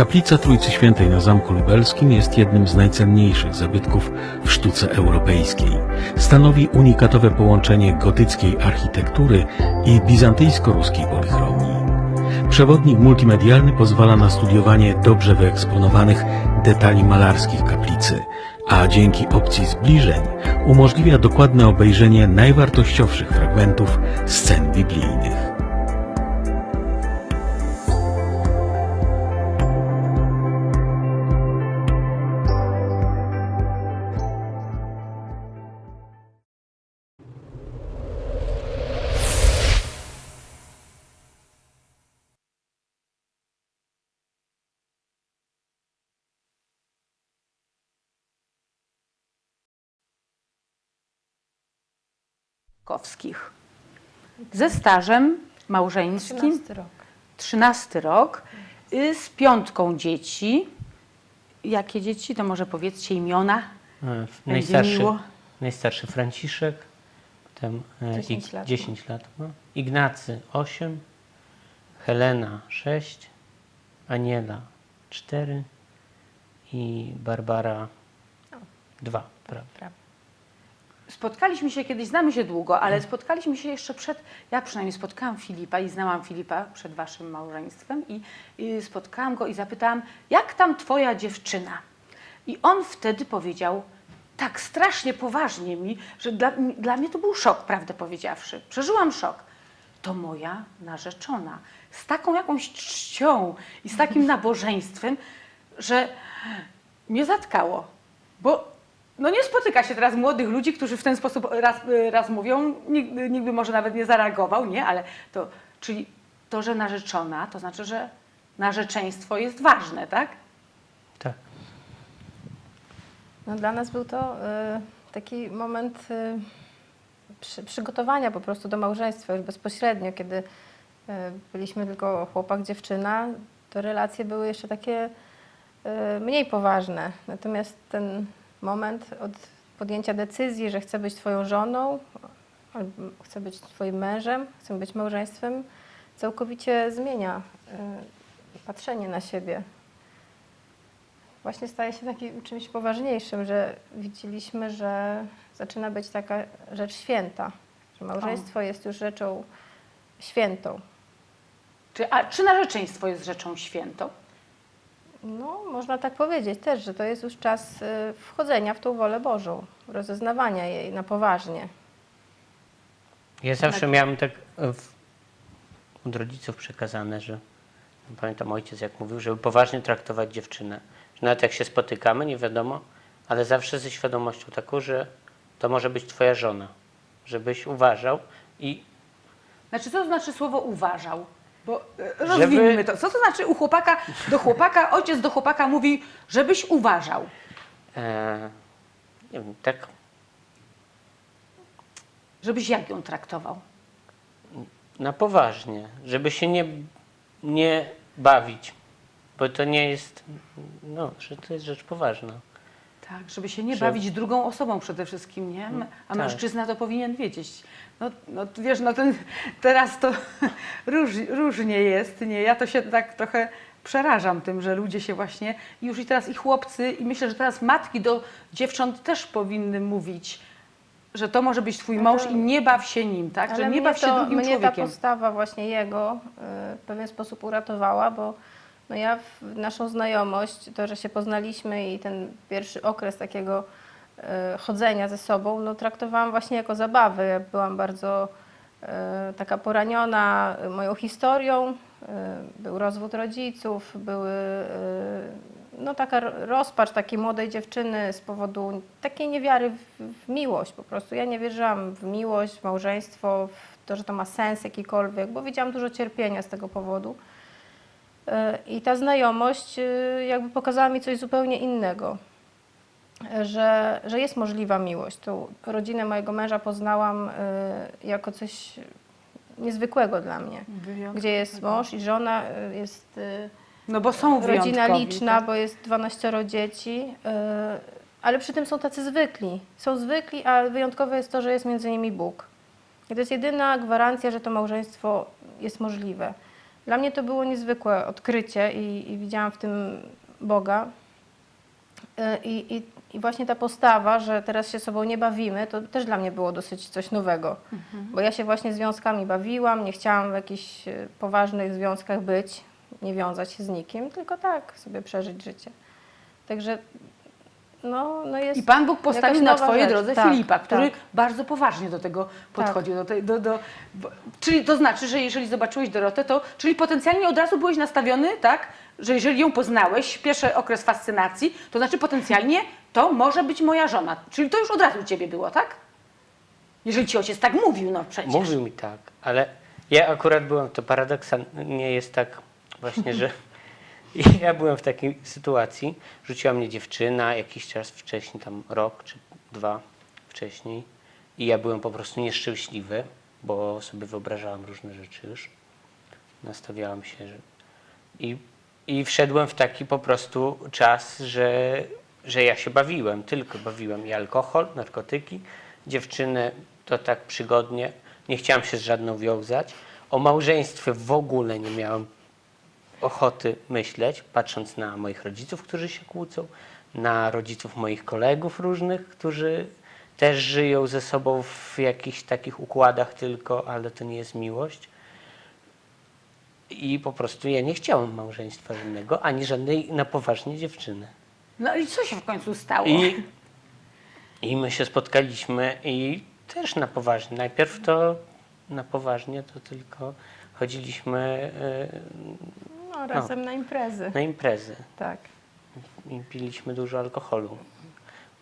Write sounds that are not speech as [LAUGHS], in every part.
Kaplica Trójcy Świętej na Zamku Lubelskim jest jednym z najcenniejszych zabytków w sztuce europejskiej. Stanowi unikatowe połączenie gotyckiej architektury i bizantyjsko-ruskiej polichromii. Przewodnik multimedialny pozwala na studiowanie dobrze wyeksponowanych detali malarskich kaplicy, a dzięki opcji zbliżeń umożliwia dokładne obejrzenie najwartościowszych fragmentów scen biblijnych. Kowskich. Ze stażem małżeńskim 13 rok. 13 rok, y, z piątką dzieci. Jakie dzieci? To może powiedzcie imiona. E, Będzie Najstarszy, miło. najstarszy Franciszek, potem e, 10 Ig- lat ma. 10 lat ma. Ignacy 8, Helena 6, Aniela 4 i Barbara 2. Prawda? Spotkaliśmy się kiedyś, znamy się długo, ale spotkaliśmy się jeszcze przed, ja przynajmniej spotkałam Filipa i znałam Filipa przed waszym małżeństwem i, i spotkałam go i zapytałam, jak tam twoja dziewczyna? I on wtedy powiedział, tak strasznie poważnie mi, że dla, dla mnie to był szok, prawdę powiedziawszy. Przeżyłam szok. To moja narzeczona. Z taką jakąś czcią i z takim nabożeństwem, że mnie zatkało. Bo no nie spotyka się teraz młodych ludzi, którzy w ten sposób raz, raz mówią, nikt, nikt by może nawet nie zareagował, nie? Ale to, czyli to, że narzeczona, to znaczy, że narzeczeństwo jest ważne, tak? Tak. No, dla nas był to y, taki moment y, przy, przygotowania po prostu do małżeństwa już bezpośrednio, kiedy y, byliśmy tylko chłopak, dziewczyna, to relacje były jeszcze takie y, mniej poważne. Natomiast ten moment od podjęcia decyzji, że chcę być twoją żoną, albo chcę być twoim mężem, chcę być małżeństwem, całkowicie zmienia y, patrzenie na siebie. Właśnie staje się takim czymś poważniejszym, że widzieliśmy, że zaczyna być taka rzecz święta, że małżeństwo jest już rzeczą świętą. Czy, a, czy narzeczeństwo jest rzeczą świętą? No, można tak powiedzieć też, że to jest już czas y, wchodzenia w tą wolę Bożą, rozeznawania jej na poważnie. Ja zawsze miałem tak e, w, od rodziców przekazane, że pamiętam ojciec jak mówił, żeby poważnie traktować dziewczynę. Że nawet jak się spotykamy, nie wiadomo, ale zawsze ze świadomością taką, że to może być twoja żona. Żebyś uważał i Znaczy, co to znaczy słowo uważał? Bo e, rozwiniemy to. Co to znaczy u chłopaka do chłopaka, ojciec do chłopaka mówi, żebyś uważał. e, nie wiem, tak Żebyś jak ją traktował? na poważnie, żeby się nie, nie bawić, bo to nie jest, no, że to jest rzecz poważna. Tak, żeby się nie Że- bawić drugą osobą przede wszystkim, nie? M- A tak. mężczyzna to powinien wiedzieć. No, no wiesz, no ten, teraz to [LAUGHS] róż, różnie jest, nie? Ja to się tak trochę przerażam tym, że ludzie się właśnie, już i teraz i chłopcy, i myślę, że teraz matki do dziewcząt też powinny mówić, że to może być twój mąż i nie baw się nim, tak? że nie mnie baw się to, drugim mnie ta człowiekiem. postawa właśnie jego y, w pewien sposób uratowała, bo no ja w naszą znajomość, to, że się poznaliśmy i ten pierwszy okres takiego y, chodzenia ze sobą, no traktowałam właśnie jako zabawę. Ja byłam bardzo y, taka poraniona moją historią. Y, Był rozwód rodziców, były no taka ro- rozpacz takiej młodej dziewczyny z powodu takiej niewiary w miłość po prostu. Ja nie wierzyłam w miłość, w małżeństwo, w to, że to ma sens jakikolwiek, bo widziałam dużo cierpienia z tego powodu. Y, I ta znajomość y, jakby pokazała mi coś zupełnie innego, że, że jest możliwa miłość. Tą rodzinę mojego męża poznałam y, jako coś niezwykłego dla mnie, gdzie jest mąż i żona, jest No bo są rodzina wyjątkowi, liczna, tak? bo jest 12 dzieci, ale przy tym są tacy zwykli. Są zwykli, a wyjątkowe jest to, że jest między nimi Bóg. I to jest jedyna gwarancja, że to małżeństwo jest możliwe. Dla mnie to było niezwykłe odkrycie i, i widziałam w tym Boga. E, I, i, I właśnie ta postawa, że teraz się sobą nie bawimy, to też dla mnie było dosyć coś nowego. Bo ja się właśnie związkami bawiłam, nie chciałam w jakichś e, poważnych związkach być, nie wiązać się z nikim, tylko tak sobie przeżyć życie. Także no, no jest I Pan Bóg postawił na Twojej rzecz. drodze Tak, Filipa, który tak. bardzo poważnie do tego podchodził. Do tej, do, do, bo, czyli to znaczy, że jeżeli zobaczyłeś Dorotę, to czyli potencjalnie od razu byłeś nastawiony, tak, że jeżeli ją poznałeś, pierwszy okres fascynacji, to znaczy potencjalnie to może być moja żona. Czyli to już od razu u Ciebie było, tak? Jeżeli Ci ojciec tak mówił, no przecież. Mówił mi tak, ale ja akurat byłem, to paradoksalnie jest tak właśnie, że [LAUGHS] ja byłem w takiej sytuacji, rzuciła mnie dziewczyna jakiś czas wcześniej, tam rok czy dwa wcześniej i ja byłem po prostu nieszczęśliwy, bo sobie wyobrażałem różne rzeczy już. Nastawiałem się, że... I, I wszedłem w taki po prostu czas, że, że ja się bawiłem, tylko bawiłem i alkohol, narkotyki, dziewczyny to tak przygodnie, nie chciałem się z żadną wiązać. O małżeństwie w ogóle nie miałem ochoty myśleć, patrząc na moich rodziców, którzy się kłócą, na rodziców moich kolegów różnych, którzy też żyją ze sobą w jakichś takich układach tylko, ale to nie jest miłość. I po prostu ja nie chciałem małżeństwa żadnego, ani żadnej na poważnie dziewczyny. No i co się w końcu stało? I, I my się spotkaliśmy i też na poważnie. Najpierw to na poważnie to tylko chodziliśmy no, razem na imprezy. na imprezy Tak. i piliśmy dużo alkoholu.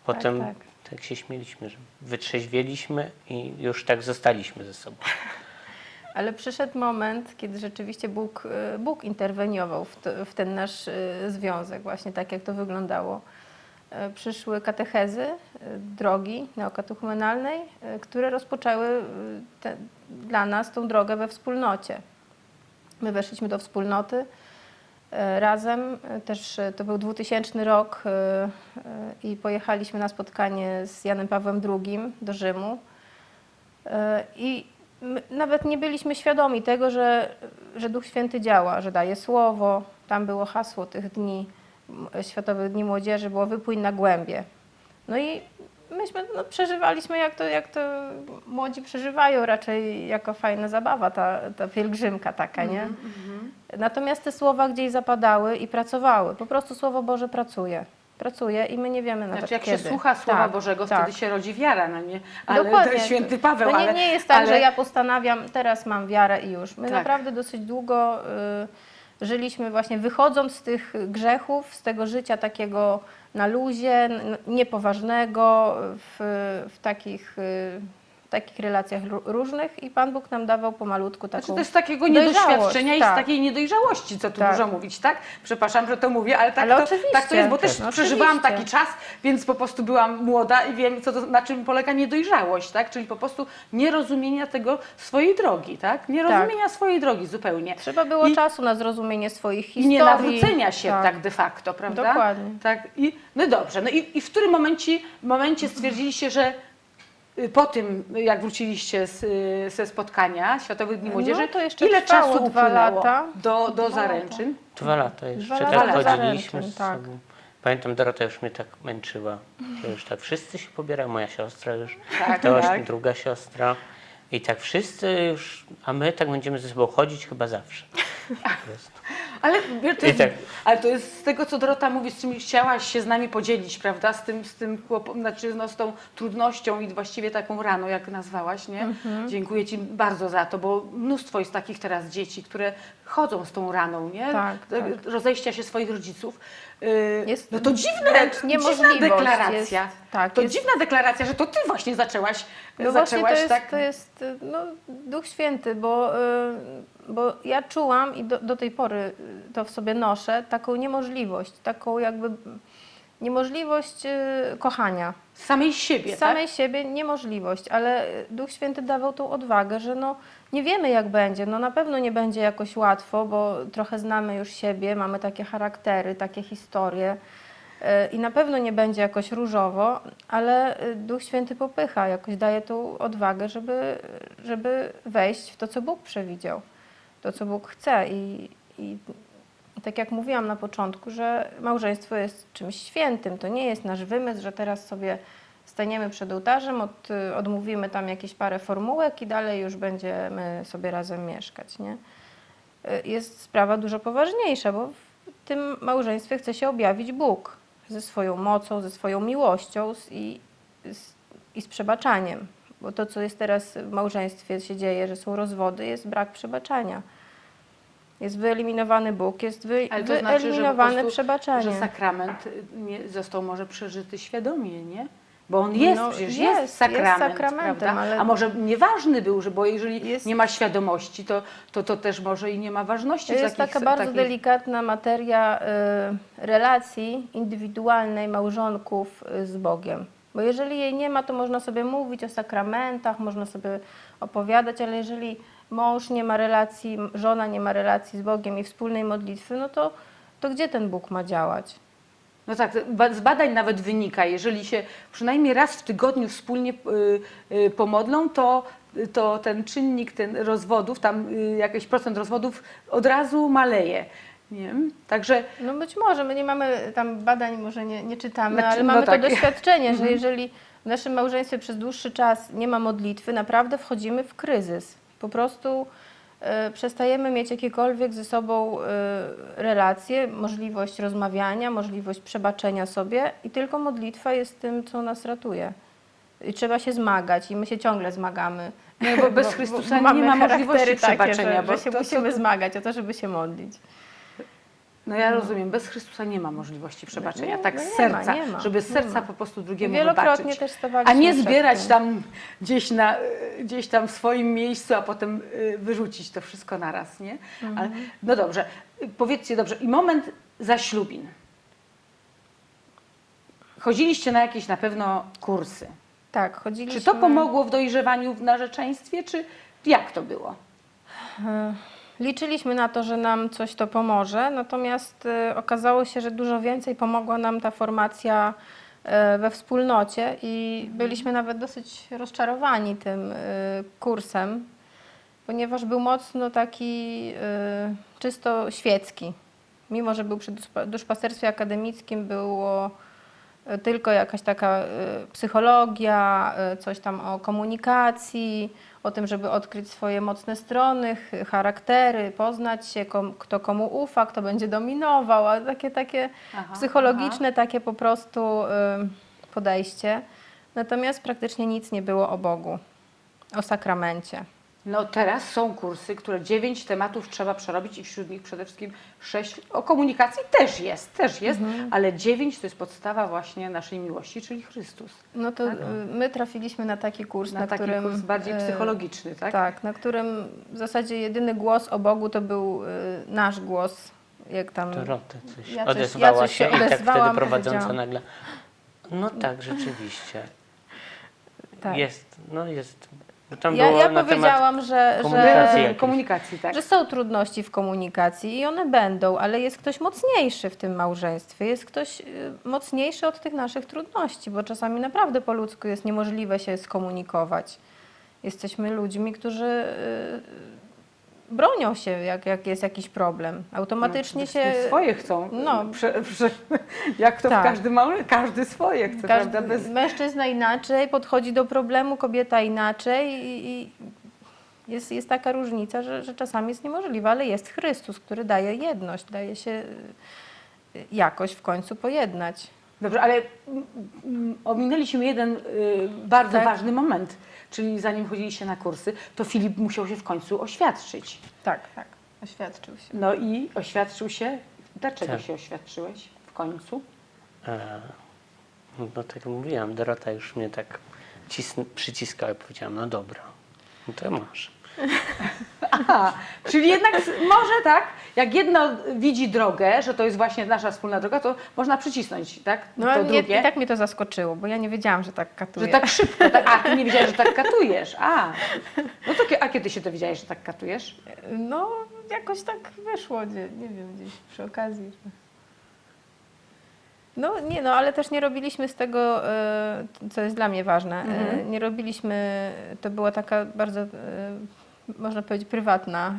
Potem tak. tak, się śmieliśmy, że wytrzeźwieliśmy i już tak zostaliśmy ze sobą. [LAUGHS] Ale przyszedł moment, kiedy rzeczywiście Bóg, y, Bóg interweniował w, to, w ten nasz y, związek, właśnie tak jak to wyglądało. Y, Przyszły katechezy, drogi neokatechumenalnej, które rozpoczęły te, dla nas tą drogę we wspólnocie. My weszliśmy do wspólnoty razem, y, też y, to był 2000 rok y, i pojechaliśmy na spotkanie z Janem Pawłem II do Rzymu. E, I nawet nie byliśmy świadomi tego, że, że Duch Święty działa, że daje słowo. Tam było hasło tych dni, Światowych Dni Młodzieży, było wypłyń na głębie. No i myśmy no, przeżywaliśmy, jak to, jak to młodzi przeżywają, raczej jako fajna zabawa, ta, ta pielgrzymka taka, nie? Natomiast te słowa gdzieś zapadały i pracowały. Po prostu Słowo Boże pracuje. Pracuje i my nie wiemy nawet Znaczy, jak kiedy. się słucha Słowa Tak, Bożego, tak. wtedy się rodzi wiara, no nie? Ale Dokładnie. to święty Paweł, To nie, ale... nie jest tak, ale... że ja postanawiam, teraz mam wiarę i już. My Tak. naprawdę dosyć długo y, żyliśmy właśnie wychodząc z tych grzechów, z tego życia takiego na luzie, niepoważnego, w, w takich, y, takich relacjach ró- różnych i Pan Bóg nam dawał pomalutku taką Znaczy to jest takiego niedoświadczenia i z tak. takiej niedojrzałości, co tu Tak. dużo mówić, tak? Przepraszam, że to mówię, ale tak, Ale to, tak to jest, bo też No, przeżywałam oczywiście. taki czas, więc po prostu byłam młoda i wiem, co to, na czym polega niedojrzałość, tak? Czyli po prostu nierozumienia tego swojej drogi, tak? Nierozumienia swojej drogi zupełnie. Trzeba było I- czasu na zrozumienie swoich historii. nie nawrócenia się tak. de facto, prawda? Dokładnie. Tak. I, no dobrze, no i, i w którym momencie, momencie stwierdziliście, że po tym, jak wróciliście z, y, ze spotkania Światowych Dni No, Młodzieży, to jeszcze ile czasu dwa upłynęło lata. do, do Dwa zaręczyn? Dwa lata jeszcze Dwa tak lata chodziliśmy zaręczyn, z tak. sobą. Pamiętam, Dorota już mnie tak męczyła, że już tak wszyscy się pobierają, moja siostra już, Tak, to właśnie tak. druga siostra. I tak wszyscy już, a my tak będziemy ze sobą chodzić chyba zawsze. [LAUGHS] Po prostu. Ale, to jest, tak. ale to jest z tego, co Dorota mówi, z czym chciałaś się z nami podzielić, prawda? Z tym, z tym znaczy, no, z tą trudnością i właściwie taką raną, jak nazwałaś, nie? Mhm. Dziękuję Ci bardzo za to, bo mnóstwo jest takich teraz dzieci, które chodzą z tą raną, nie? Tak, tak. Rozejścia się swoich rodziców. Y, Jest no to dziwne, dziwna deklaracja. jest, tak, to jest- dziwna deklaracja, że to Ty właśnie zaczęłaś, No właśnie zaczęłaś to jest, tak... to jest y, no, Duch Święty, bo, y, bo ja czułam i do, do tej pory y, to w sobie noszę, taką niemożliwość, taką jakby niemożliwość y, kochania. Samej siebie, Z samej tak? siebie niemożliwość, ale Duch Święty dawał tą odwagę, że no, nie wiemy jak będzie, no na pewno nie będzie jakoś łatwo, bo trochę znamy już siebie, mamy takie charaktery, takie historie y, i na pewno nie będzie jakoś różowo, ale y, Duch Święty popycha, jakoś daje tą odwagę, żeby, żeby wejść w to, co Bóg przewidział. To, co Bóg chce. I, i tak jak mówiłam na początku, że małżeństwo jest czymś świętym. To nie jest nasz wymysł, że teraz sobie staniemy przed ołtarzem, od, odmówimy tam jakieś parę formułek i dalej już będziemy sobie razem mieszkać. Nie? Jest sprawa dużo poważniejsza, bo w tym małżeństwie chce się objawić Bóg ze swoją mocą, ze swoją miłością z, i, z, i z przebaczaniem. Bo to, co jest teraz w małżeństwie się dzieje, że są rozwody, jest brak przebaczania. Jest wyeliminowany Bóg, jest wy, Ale to znaczy, że wyeliminowane przebaczanie. że sakrament y, nie został może przeżyty świadomie, nie? Bo on jest, No, przecież jest, jest, jest sakrament, sakramentem, prawda? ale- A może nieważny był, że bo jeżeli Jest- nie ma świadomości, to, to, to też może i nie ma ważności To jest takich, taka bardzo takich... delikatna materia y, relacji indywidualnej małżonków y, z Bogiem. Bo jeżeli jej nie ma, to można sobie mówić o sakramentach, można sobie opowiadać, ale jeżeli mąż nie ma relacji, żona nie ma relacji z Bogiem i wspólnej modlitwy, no to, to gdzie ten Bóg ma działać? No tak, z badań nawet wynika, jeżeli się przynajmniej raz w tygodniu wspólnie y, y, pomodlą, to, to ten czynnik ten rozwodów, tam y, jakiś procent rozwodów od razu maleje. Nie? wiem. Także No być może, my nie mamy tam badań, może nie, nie czytamy, Znaczy, ale no mamy tak. to doświadczenie, że jeżeli w naszym małżeństwie przez dłuższy czas nie ma modlitwy, naprawdę wchodzimy w kryzys. Po prostu e, przestajemy mieć jakiekolwiek ze sobą e, relacje, możliwość rozmawiania, możliwość przebaczenia sobie i tylko modlitwa jest tym, co nas ratuje. I trzeba się zmagać i my się ciągle zmagamy. No, bo bez [LAUGHS] Chrystusa nie mamy ma możliwości takie, przebaczenia, Że, bo że się to- musimy to- zmagać o to, żeby się modlić. No ja rozumiem, bez Chrystusa nie ma możliwości przebaczenia, Nie, tak no z nie ma, serca, nie ma, żeby z serca po prostu drugiemu Wielokrotnie wybaczyć. też A nie zbierać tam gdzieś, na, gdzieś tam w swoim miejscu, a potem y, wyrzucić to wszystko naraz, nie? Mhm. Ale, no dobrze, y, powiedzcie dobrze, i moment zaślubin. Chodziliście na jakieś na pewno kursy. Tak, chodziliśmy... Czy to pomogło w dojrzewaniu w narzeczeństwie, czy jak to było? Liczyliśmy na to, że nam coś to pomoże, natomiast e, okazało się, że dużo więcej pomogła nam ta formacja e, we wspólnocie i byliśmy nawet dosyć rozczarowani tym e, kursem, ponieważ był mocno taki czysto świecki. Mimo, że był przy duszpa- duszpasterstwie akademickim, było tylko jakaś taka e, psychologia, e, coś tam o komunikacji, o tym, żeby odkryć swoje mocne strony, ch- charaktery, poznać się, kom, kto komu ufa, kto będzie dominował, a takie, takie Aha, psychologiczne, takie po prostu podejście. Natomiast praktycznie nic nie było o Bogu, o sakramencie. No teraz są kursy, które dziewięć tematów trzeba przerobić i wśród nich przede wszystkim sześć o komunikacji też jest, też jest, Mhm. ale dziewięć to jest podstawa właśnie naszej miłości, czyli Chrystus. No to y, my trafiliśmy na taki kurs, Na, na, taki którym... kurs bardziej y, psychologiczny, tak? Tak, na którym w zasadzie jedyny głos o Bogu to był y, nasz głos, jak tam... Dorota coś Ja coś- odezwała ja coś się się i tak wtedy prowadząca nagle. No [LAUGHS] tak, rzeczywiście. Tak. Jest, no jest. Bo tam Ja, było ja na temat powiedziałam, że, komunikacji że, komunikacji, tak. że są trudności w komunikacji i one będą, ale jest ktoś mocniejszy w tym małżeństwie, jest ktoś y, mocniejszy od tych naszych trudności, bo czasami naprawdę po ludzku jest niemożliwe się skomunikować. Jesteśmy ludźmi, którzy y, bronią się, jak, jak jest jakiś problem. Automatycznie No, się... Swoje chcą. No. Prze, prze, jak to Tak. w każdym małe, każdy swoje chce, Każdy, prawda? Bez, Mężczyzna inaczej podchodzi do problemu, kobieta inaczej i, i jest, jest taka różnica, że, że czasami jest niemożliwe, ale jest Chrystus, który daje jedność, daje się y, jakoś w końcu pojednać. Dobrze, ale mm, mm, ominęliśmy jeden y, bardzo Tak. ważny moment, czyli zanim chodziliście na kursy, to Filip musiał się w końcu oświadczyć. Tak, tak, oświadczył się. No i oświadczył się. Dlaczego Tak. się oświadczyłeś w końcu? E, no tak jak mówiłam, Dorota już mnie tak cisn- przyciskała i powiedziałam, no dobra, no to masz. [LAUGHS] Aha, czyli jednak może tak, jak jedno widzi drogę, że to jest właśnie nasza wspólna droga, to można przycisnąć, tak? No to mnie, drugie. i tak mnie to zaskoczyło, bo ja nie wiedziałam, że tak katuje. Że tak szybko, tak, a ty nie wiedziałeś, że tak katujesz. A, no to a kiedy się dowiedziałeś, że tak katujesz? No jakoś tak wyszło, nie, nie wiem, gdzieś przy okazji. No nie no, ale też nie robiliśmy z tego, e, co jest dla mnie ważne, e, Mhm. nie robiliśmy, to była taka bardzo e, można powiedzieć, prywatna,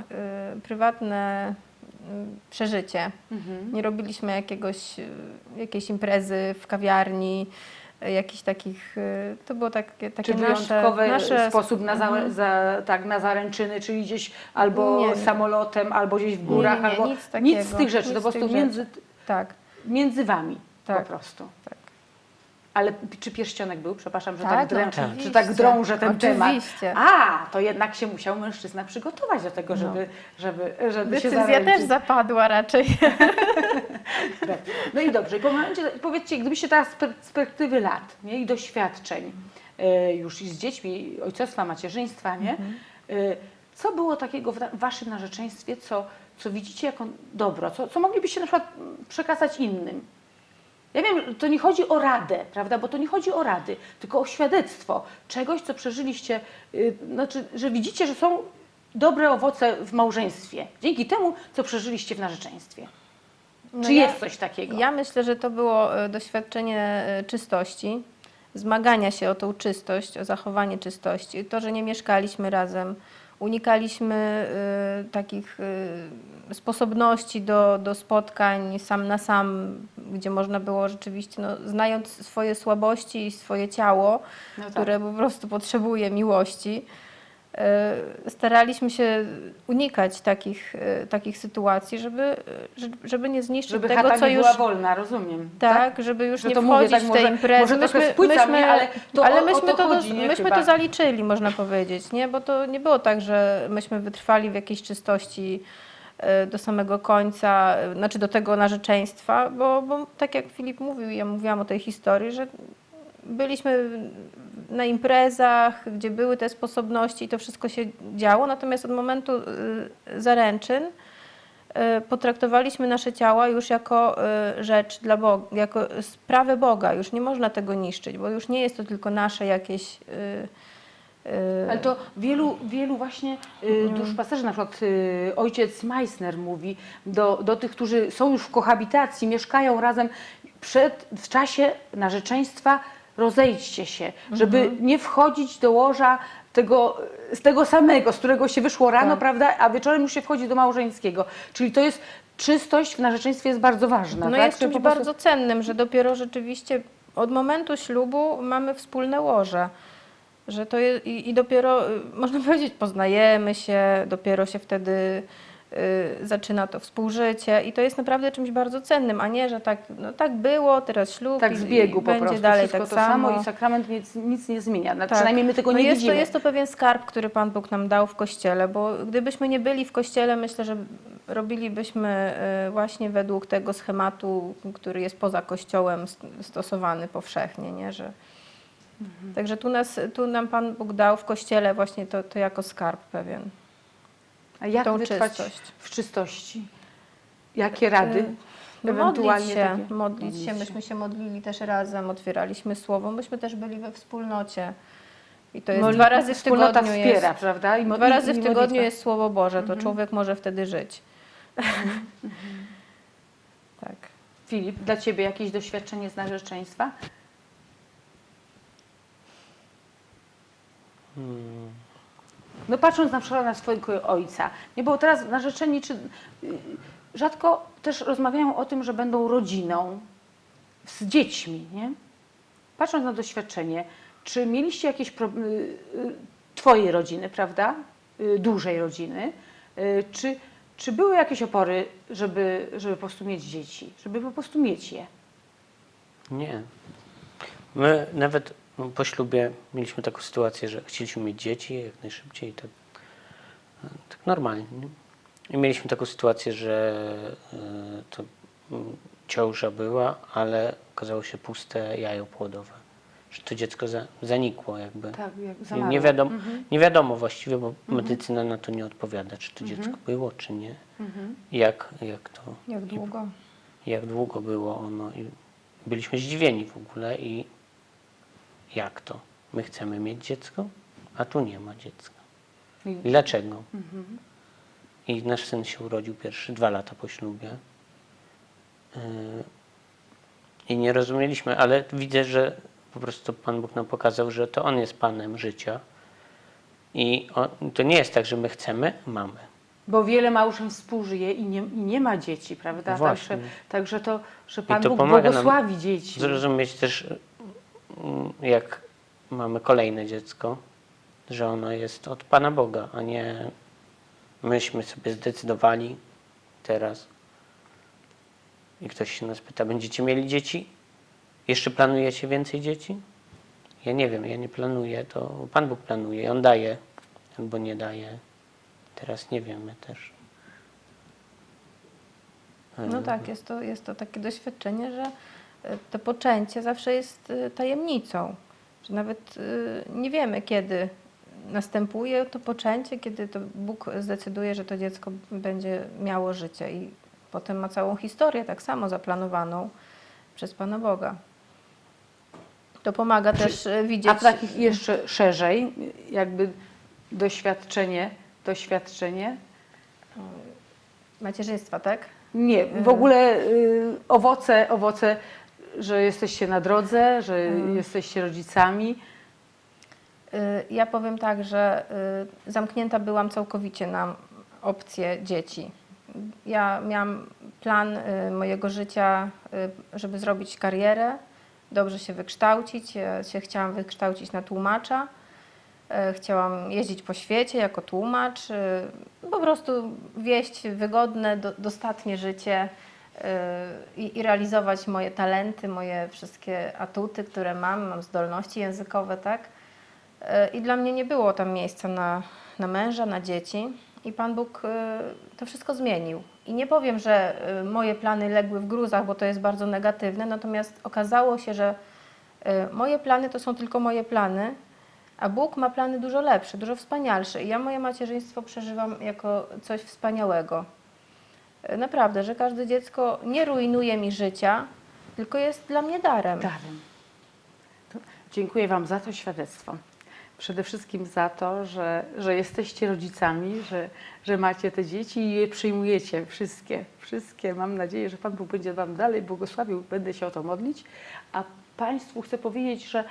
y, prywatne y, przeżycie. Mhm. Nie robiliśmy jakiegoś, y, jakiejś imprezy w kawiarni, jakichś takich, to było takie, takie Czy nasze, wyjątkowy nasze sposób na, za, Mhm. za, tak, na zaręczyny, czyli gdzieś albo Nie, nie. samolotem, albo gdzieś w górach, nie, albo nic nic z tych rzeczy, to po prostu między, Tak, między wami po Tak. prostu. tak. Ale czy pierścionek był? Przepraszam, że Tak, tak, drę, no czy tak drążę ten Oczywiście. temat. A, to jednak się musiał mężczyzna przygotować do tego, żeby, żeby, żeby się Decyzja zaręczyć. też zapadła raczej. [LAUGHS] No i dobrze, i po momencie, powiedzcie, gdybyście teraz z perspektywy lat nie, i doświadczeń e, już i z dziećmi, ojcostwa, macierzyństwa, nie, e, co było takiego w waszym narzeczeństwie, co, co widzicie jako dobro, co, co moglibyście na przykład przekazać innym? Ja wiem, to nie chodzi o radę, prawda, bo to nie chodzi o rady, tylko o świadectwo czegoś, co przeżyliście, y, znaczy, że widzicie, że są dobre owoce w małżeństwie, dzięki temu, co przeżyliście w narzeczeństwie. No Czy ja- jest coś takiego? Ja myślę, że to było e, doświadczenie e, czystości, zmagania się o tą czystość, o zachowanie czystości. To, że nie mieszkaliśmy razem, unikaliśmy e, takich e, sposobności do, do spotkań sam na sam, gdzie można było rzeczywiście, no, znając swoje słabości i swoje ciało, No tak. które po prostu potrzebuje miłości, e, staraliśmy się unikać takich, e, takich sytuacji, żeby, e, żeby nie zniszczyć Żeby tego, co nie już była wolna, rozumiem. tak, żeby już Że nie to mówię wchodzić tak w może- te imprezy. może spłyca mnie, ale to ale myśmy to to, chodzi, myśmy Chyba. to zaliczyli, można powiedzieć, nie? Bo to nie było tak, że myśmy wytrwali w jakiejś czystości do samego końca, e, znaczy do tego narzeczeństwa, bo, bo tak jak Filip mówił, ja mówiłam o tej historii, że byliśmy na imprezach, gdzie były te sposobności i to wszystko się działo, natomiast od momentu y, zaręczyn potraktowaliśmy nasze ciała już jako rzecz dla Boga, jako sprawę Boga. Już nie można tego niszczyć, bo już nie jest to tylko nasze jakieś. Y, Ale to wielu, wielu właśnie y, duszpasterzy, na przykład y, ojciec Meissner mówi do, do tych, którzy są już w kohabitacji, mieszkają razem, przed, w czasie narzeczeństwa rozejdźcie się, żeby nie wchodzić do łoża tego, z tego samego, z którego się wyszło rano, Tak. prawda, a wieczorem już się wchodzi do małżeńskiego. Czyli to jest, czystość w narzeczeństwie jest bardzo ważna. No tak? jest czymś po prostu- bardzo cennym, że dopiero rzeczywiście od momentu ślubu mamy wspólne łoże. Że to jest, i, I dopiero, y, można [LAUGHS] powiedzieć, poznajemy się, dopiero się wtedy y, zaczyna to współżycie i to jest naprawdę czymś bardzo cennym, a nie, że tak, no tak było, teraz ślub Tak i, z biegu i po będzie prostu, dalej tak to samo. samo. i sakrament nic, nic nie zmienia. No, Tak. Przynajmniej my tego no nie jest widzimy. To, jest to pewien skarb, który Pan Bóg nam dał w Kościele, bo gdybyśmy nie byli w Kościele, myślę, że robilibyśmy y, właśnie według tego schematu, który jest poza Kościołem st- stosowany powszechnie, nie? Że... Mhm. Także tu, nas, tu nam Pan Bóg dał w Kościele właśnie to, to jako skarb pewien. A jak tą wytrwać czystość. w czystości? Jakie rady? Ewentualnie modlić się, takie- modlić się. Myśmy się modlili też razem, otwieraliśmy słowo. Myśmy też byli we wspólnocie. I to jest Modli- dwa razy w tygodniu. wspiera, jest, prawda? I Dwa razy w tygodniu modlitwa. jest Słowo Boże, to Mhm. człowiek może wtedy żyć. [LAUGHS] tak. Filip, dla Ciebie jakieś doświadczenie z narzeczeństwa? No patrząc na przykład na swojego ojca, nie, bo teraz narzeczeni czy, y, rzadko też rozmawiają o tym, że będą rodziną z dziećmi, nie? Patrząc na doświadczenie, czy mieliście jakieś pro, y, Twojej rodziny, prawda? Y, dużej rodziny, czy, czy były jakieś opory, żeby, żeby po prostu mieć dzieci, żeby po prostu mieć je? Nie. My nawet po ślubie mieliśmy taką sytuację, że chcieliśmy mieć dzieci jak najszybciej, tak, tak normalnie. Nie? I mieliśmy taką sytuację, że e, to mm, ciąża była, ale okazało się puste jajo płodowe. Że to dziecko za, zanikło jakby. Tak, jak nie, wiadomo, Mhm. nie wiadomo właściwie, bo medycyna na to nie odpowiada, czy to dziecko było, czy nie. Mhm. Jak, jak to Jak długo? jak długo było ono i byliśmy zdziwieni w ogóle i jak to? My chcemy mieć dziecko, a tu nie ma dziecka. Dlaczego? Mhm. I nasz syn się urodził pierwszy dwa lata po ślubie. Yy, I nie rozumieliśmy, ale widzę, że po prostu Pan Bóg nam pokazał, że to On jest Panem życia I o, to nie jest tak, że my chcemy, mamy. Bo wiele małżeństw współżyje i nie, i nie ma dzieci, prawda? No właśnie. Także, także to, że Pan to Bóg błogosławi dzieci. Zrozumieć też, jak mamy kolejne dziecko, że ono jest od Pana Boga, a nie myśmy sobie zdecydowali teraz. I ktoś się nas pyta, będziecie mieli dzieci? Jeszcze planujecie więcej dzieci? Ja nie wiem, ja nie planuję, to Pan Bóg planuje On daje albo nie daje. Teraz nie wiemy też. No tak, jest to, jest to takie doświadczenie, że to poczęcie zawsze jest e, tajemnicą. Że nawet e, nie wiemy, kiedy następuje to poczęcie, kiedy to Bóg zdecyduje, że to dziecko będzie miało życie i potem ma całą historię tak samo zaplanowaną przez Pana Boga. To pomaga też e, widzieć. A takich jeszcze szerzej, jakby doświadczenie, doświadczenie. Macierzyństwa, tak? Nie, w ogóle y, owoce, owoce, że jesteście na drodze, że Mhm. jesteście rodzicami. Y, Ja powiem tak, że y, zamknięta byłam całkowicie na opcję dzieci. Ja miałam plan y, mojego życia, żeby zrobić karierę, dobrze się wykształcić. Ja się chciałam wykształcić na tłumacza. Chciałam jeździć po świecie jako tłumacz, po prostu wieść wygodne, do, dostatnie życie i, i realizować moje talenty, moje wszystkie atuty, które mam, mam zdolności językowe, tak? E, I dla mnie nie było tam miejsca na, na męża, na dzieci. I Pan Bóg e, to wszystko zmienił. I nie powiem, że moje plany legły w gruzach, bo to jest bardzo negatywne, natomiast okazało się, że moje plany to są tylko moje plany, a Bóg ma plany dużo lepsze, dużo wspanialsze. I ja moje macierzyństwo przeżywam jako coś wspaniałego. E, Naprawdę, że każde dziecko nie rujnuje mi życia, tylko jest dla mnie darem. Darem. Dziękuję Wam za to świadectwo. Przede wszystkim za to, że, że jesteście rodzicami, że, że macie te dzieci i je przyjmujecie wszystkie. Wszystkie. Mam nadzieję, że Pan Bóg będzie Wam dalej błogosławił. Będę się o to modlić. A Państwu chcę powiedzieć, że,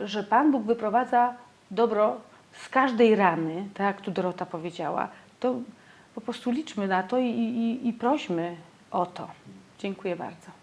że Pan Bóg wyprowadza dobro z każdej rany, tak jak tu Dorota powiedziała. To po prostu liczmy na to i, i, i prośmy o to. Dziękuję bardzo.